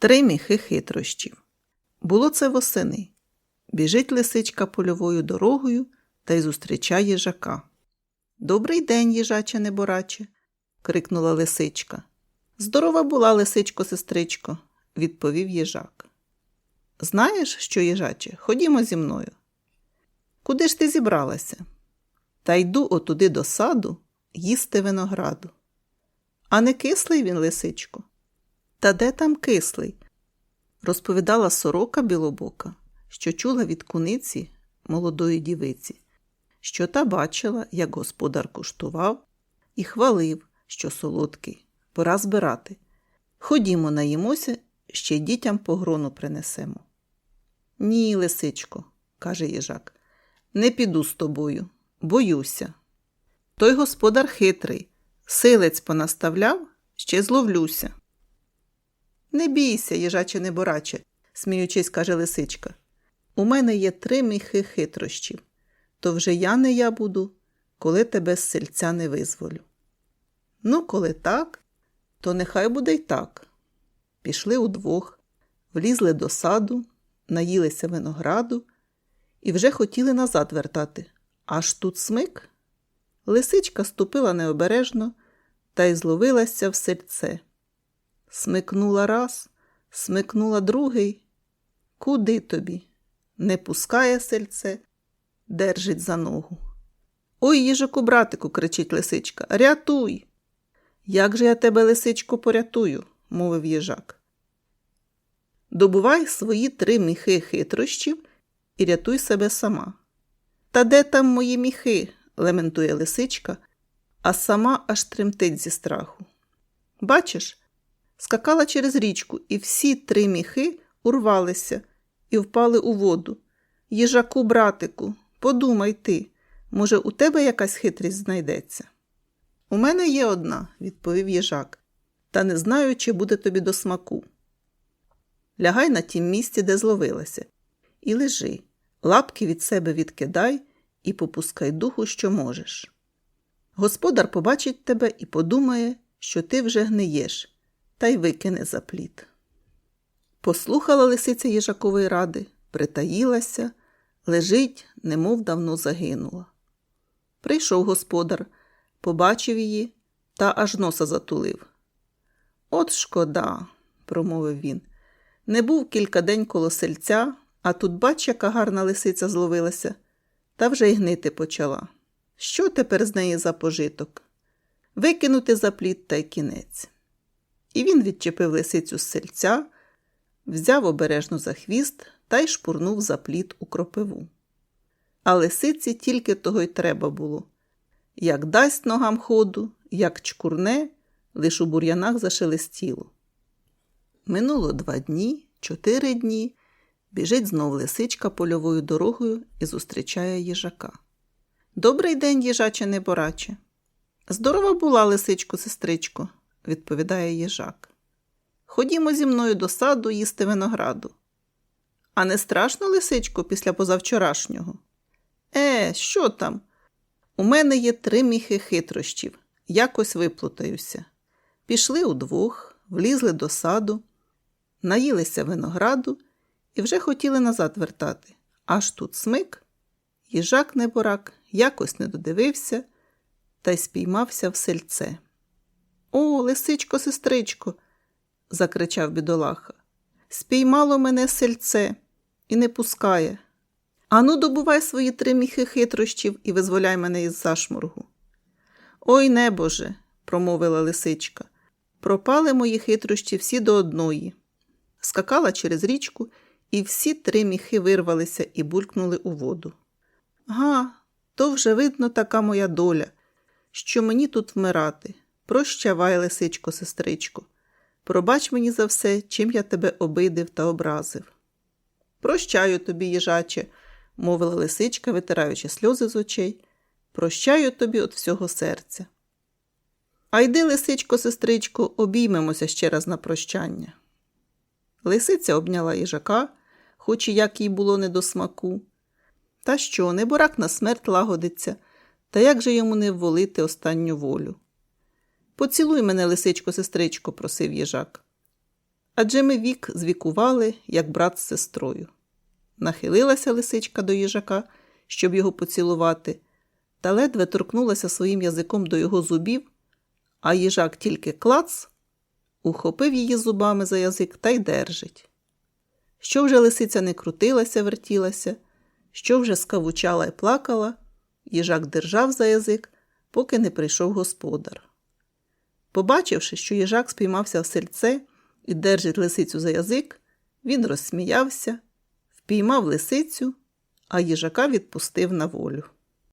Три міхи хитрощів. Було це восени. Біжить лисичка польовою дорогою та й зустрічає їжака. Добрий день, їжаче небораче, крикнула лисичка. Здорова була, лисичко, сестричко, відповів їжак. Знаєш, що, їжаче, ходімо зі мною. Куди ж ти зібралася? Та йду отуди до саду їсти винограду. А не кислий він, лисичко? Та де там кислий? розповідала сорока білобока, що чула від куниці молодої дівиці, що та бачила, як господар куштував, і хвалив, що солодкий, пора збирати. Ходімо, наїмося, ще дітям по грону принесемо. Ні, лисичко, каже їжак, не піду з тобою, боюся. Той господар хитрий, силець понаставляв, ще зловлюся. Не бійся, їжаче небораче, сміючись, каже лисичка. У мене є три міхи хитрощів, то вже я не я буду, коли тебе з сельця не визволю. Ну, коли так, то нехай буде й так. Пішли удвох, влізли до саду, наїлися винограду і вже хотіли назад вертати. Аж тут смик. Лисичка ступила необережно та й зловилася в сельце. Смикнула раз, смикнула другий. Куди тобі? Не пускає сельце, держить за ногу. Ой, їжаку, братику, кричить лисичка, рятуй. Як же я тебе, лисичко, порятую, мовив їжак. Добувай свої три міхи хитрощів і рятуй себе сама. Та де там мої міхи? лементує лисичка, а сама аж тремтить зі страху. Бачиш, скакала через річку, і всі три міхи урвалися і впали у воду. Їжаку, братику, подумай ти, може, у тебе якась хитрість знайдеться? У мене є одна, відповів їжак, та не знаю, чи буде тобі до смаку. Лягай на тім місці, де зловилася, і лежи, лапки від себе відкидай і попускай духу, що можеш. Господар побачить тебе і подумає, що ти вже гниєш, та й викине за плід. Послухала лисиця їжакової ради, притаїлася, лежить, немов давно загинула. Прийшов господар, побачив її та аж носа затулив. От шкода, промовив він. Не був кілька день коло сельця, а тут бач, яка гарна лисиця зловилася, та вже й гнити почала. Що тепер з неї за пожиток? Викинути за плід та й кінець. І він відчепив лисицю з сельця, взяв обережно за хвіст та й шпурнув за плід у кропиву. А лисиці тільки того й треба було. Як дасть ногам ходу, як чкурне, лиш у бур'янах зашелестіло. Минуло два дні, чотири дні, біжить знов лисичка польовою дорогою і зустрічає їжака. Добрий день, їжаче небораче. Здорова була, лисичко, сестричко, відповідає їжак. Ходімо зі мною до саду їсти винограду. А не страшно, лисичко, після позавчорашнього? Е, що там? У мене є три міхи хитрощів, якось виплутаюся. Пішли удвох, влізли до саду, наїлися винограду і вже хотіли назад вертати. Аж тут смик, їжак неборак якось не додивився та й спіймався в сельце. О, лисичко, сестричко, закричав бідолаха. Спіймало мене сельце і не пускає. Ану, добувай свої три міхи хитрощів і визволяй мене із зашморгу. Ой, небоже, промовила лисичка. Пропали мої хитрощі всі до одної. Скакала через річку, і всі три міхи вирвалися і булькнули у воду. Га, то вже видно така моя доля, що мені тут вмирати. Прощавай, лисичко, сестричко. Пробач мені за все, чим я тебе обидив та образив. Прощаю тобі, їжаче, мовила лисичка, витираючи сльози з очей. Прощаю тобі від всього серця. А йди, лисичко, сестричко, обіймемося ще раз на прощання. Лисиця обняла їжака, хоч і як їй було не до смаку. Та що, неборак на смерть лагодиться, та як же йому не вволити останню волю? Поцілуй мене, лисичко, сестричко, просив їжак. Адже ми вік звікували, як брат з сестрою. Нахилилася лисичка до їжака, щоб його поцілувати, та ледве торкнулася своїм язиком до його зубів, а їжак тільки клац, ухопив її зубами за язик та й держить. Що вже лисиця не крутилася, вертілася, що вже скавучала і плакала, їжак держав за язик, поки не прийшов господар. Побачивши, що їжак спіймався в сельце і держить лисицю за язик, він розсміявся, впіймав лисицю, а їжака відпустив на волю.